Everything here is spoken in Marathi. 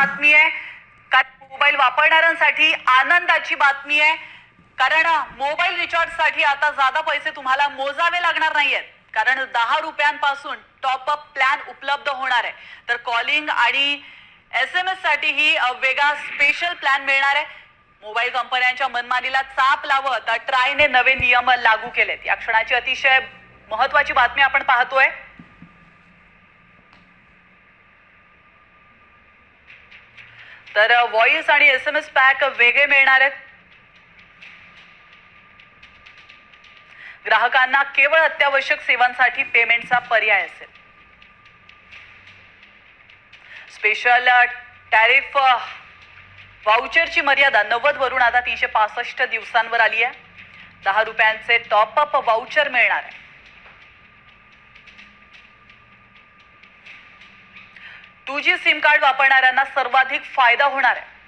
बातमी आहे. कारण मोबाईल वापरणाऱ्यांसाठी आनंदाची बातमी आहे. कारण मोबाईल रिचार्जसाठी आता जादा पैसे तुम्हाला मोजावे लागणार नाहीयेत. कारण दहा रुपयांपासून टॉप अप प्लॅन उपलब्ध होणार आहे. तर कॉलिंग आणि एस एम एससाठी ही वेगळा स्पेशल प्लॅन मिळणार आहे. मोबाईल कंपन्यांच्या मनमानीला चाप लावत ट्रायने नवे नियम लागू केलेत. या क्षणाची अतिशय महत्वाची बातमी आपण पाहतोय. तर व्हॉइस आणि एस एम एस पॅक वेगळे मिळणार आहेत. ग्राहकांना केवळ अत्यावश्यक सेवांसाठी पेमेंटचा पर्याय असेल. स्पेशल टॅरिफ वाउचरची मर्यादा नव्वद वरून आता तीनशे पासष्ट दिवसांवर आली आहे. दहा रुपयांचे टॉपअप वाउचर मिळणार आहे. टू जी सिम कार्ड वापरणाऱ्यांना सर्वाधिक फायदा होणार आहे.